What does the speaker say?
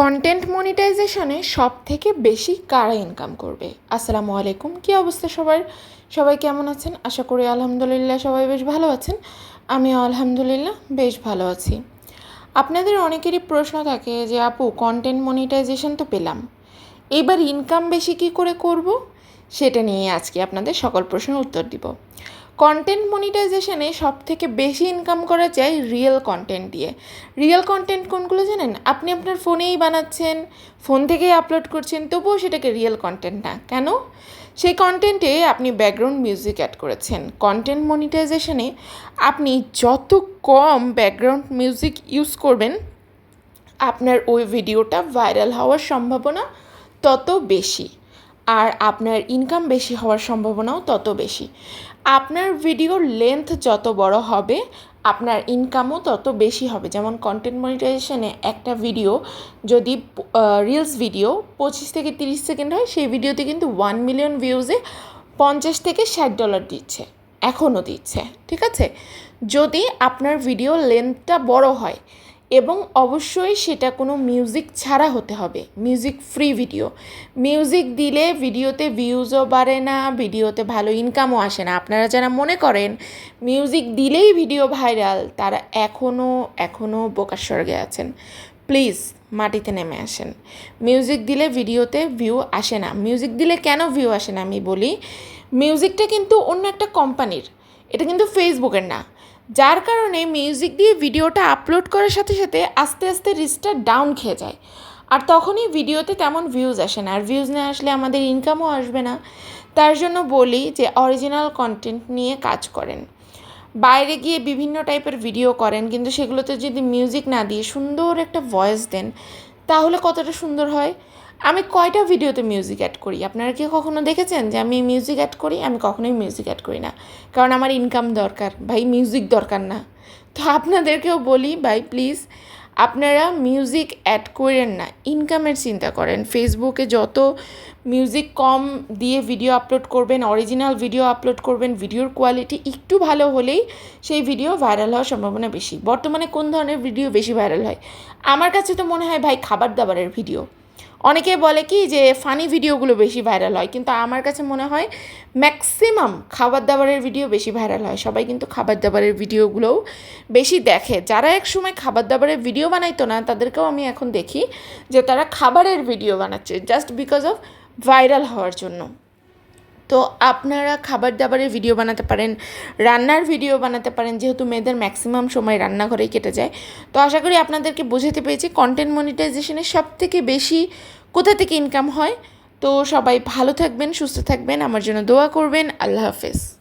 Content মনিটাইজেশনে সব থেকে বেশি কারা ইনকাম করবে? আসসালামু আলাইকুম, কী অবস্থা সবার? সবাই কেমন আছেন? আশা করি আলহামদুলিল্লাহ সবাই বেশ ভালো আছেন। আমিও আলহামদুলিল্লাহ বেশ ভালো আছি। আপনাদের অনেকেরই প্রশ্ন থাকে যে, আপু কন্টেন্ট মনিটাইজেশন তো পেলাম। এবার ইনকাম বেশি কী করে করব? সেটা নিয়ে আজকে আপনাদের সকল প্রশ্নের উত্তর দিব। কন্টেন্ট মনিটাইজেশনে সব থেকে বেশি ইনকাম করা যায় রিয়েল কন্টেন্ট দিয়ে। রিয়েল কন্টেন্ট কোনগুলো জানেন? আপনি আপনার ফোনেই বানাচ্ছেন, ফোন থেকেই আপলোড করছেন, তবুও সেটাকে রিয়েল কন্টেন্ট না। কেন? সেই কন্টেন্টে আপনি ব্যাকগ্রাউন্ড মিউজিক অ্যাড করেছেন। কন্টেন্ট মনিটাইজেশনে আপনি যত কম ব্যাকগ্রাউন্ড মিউজিক ইউজ করবেন, আপনার ওই ভিডিওটা ভাইরাল হওয়ার সম্ভাবনা তত বেশি। আর আপনার ইনকাম বেশি হওয়ার সম্ভাবনাও তত বেশি। আপনার ভিডিওর লেন্থ যত বড় হবে, আপনার ইনকামও তত বেশি হবে। যেমন কন্টেন্ট মনিটাইজেশনে একটা ভিডিও যদি রিলস ভিডিও পঁচিশ থেকে তিরিশ সেকেন্ড হয়, সেই ভিডিওতে কিন্তু ওয়ান মিলিয়ন ভিউজে পঞ্চাশ থেকে ষাট ডলার দিচ্ছে। এখনও দিচ্ছে। ঠিক আছে? যদি আপনার ভিডিও লেন্থটা বড় হয় এবং অবশ্যই সেটা কোনো মিউজিক ছাড়া হতে হবে। মিউজিক ফ্রি ভিডিও মিউজিক দিলে ভিডিওতে ভিউজও বাড়ে না ভিডিওতে ভালো ইনকামও আসে না। আপনারা যারা মনে করেন মিউজিক দিলেই ভিডিও ভাইরাল তারা এখনও এখনও বোকার স্বর্গে আছেন। প্লিজ মাটিতে নেমে আসেন। মিউজিক দিলে ভিডিওতে ভিউ আসে না। মিউজিক দিলে কেন ভিউ আসে না আমি বলি? মিউজিকটা কিন্তু অন্য একটা কোম্পানির এটা কিন্তু ফেসবুকের না। যার কারণে মিউজিক দিয়ে ভিডিওটা আপলোড করার সাথে সাথে আস্তে আস্তে রিচটা ডাউন খেয়ে যায়। আর তখনই ভিডিওতে তেমন ভিউজ আসে না। আর ভিউজ না আসলে আমাদের ইনকামও আসবে না। তার জন্য বলি যে অরিজিনাল কন্টেন্ট নিয়ে কাজ করেন। বাইরে গিয়ে বিভিন্ন টাইপের ভিডিও করেন, কিন্তু সেগুলোতে যদি মিউজিক না দিয়ে সুন্দর একটা ভয়েস দেন, তাহলে কতটা সুন্দর হয়? আমি কয়টা ভিডিওতে মিউজিক অ্যাড করি? আপনারা কি কখনো দেখেছেন যে আমি মিউজিক অ্যাড করি? আমি কখনোই মিউজিক অ্যাড করি না। কারণ আমার ইনকাম দরকার। ভাই মিউজিক দরকার না। তো আপনাদেরকেও বলি, ভাই প্লিজ আপনারা মিউজিক অ্যাড করেন না। ইনকামের চিন্তা করেন। ফেসবুকে যত মিউজিক কম দিয়ে ভিডিও আপলোড করবেন অরিজিনাল ভিডিও আপলোড করবেন ভিডিওর কোয়ালিটি একটু ভালো হলেই সেই ভিডিও ভাইরাল হওয়ার সম্ভাবনা বেশি। বর্তমানে কোন ধরনের ভিডিও বেশি ভাইরাল হয়? আমার কাছে তো মনে হয়, ভাই, খাবার দাবারের ভিডিও অনেকে বলে কি যে ফানি ভিডিওগুলো বেশি ভাইরাল হয়, কিন্তু আমার কাছে মনে হয় ম্যাক্সিমাম খাবার দাবারের ভিডিও বেশি ভাইরাল হয়। সবাই কিন্তু খাবার দাবারের ভিডিওগুলোও বেশি দেখে। যারা এক সময় খাবার দাবারের ভিডিও বানাইতো না, তাদেরকেও আমি এখন দেখি যে তারা খাবারের ভিডিও বানাচ্ছে জাস্ট বিকজ অফ ভাইরাল হওয়ার জন্য। তো আপনারা খাবার দাবারের ভিডিও বানাতে পারেন, রান্নার ভিডিও বানাতে পারেন, যেহেতু মেয়েদের ম্যাক্সিমাম সময় রান্নাঘরেই কেটে যায়। তো আশা করি আপনাদেরকে বোঝাতে পেরেছি কন্টেন্ট মনিটাইজেশনের সব থেকে বেশি কোথা থেকে ইনকাম হয়। তো সবাই ভালো থাকবেন, সুস্থ থাকবেন, আমার জন্য দোয়া করবেন, আল্লাহ হাফেজ।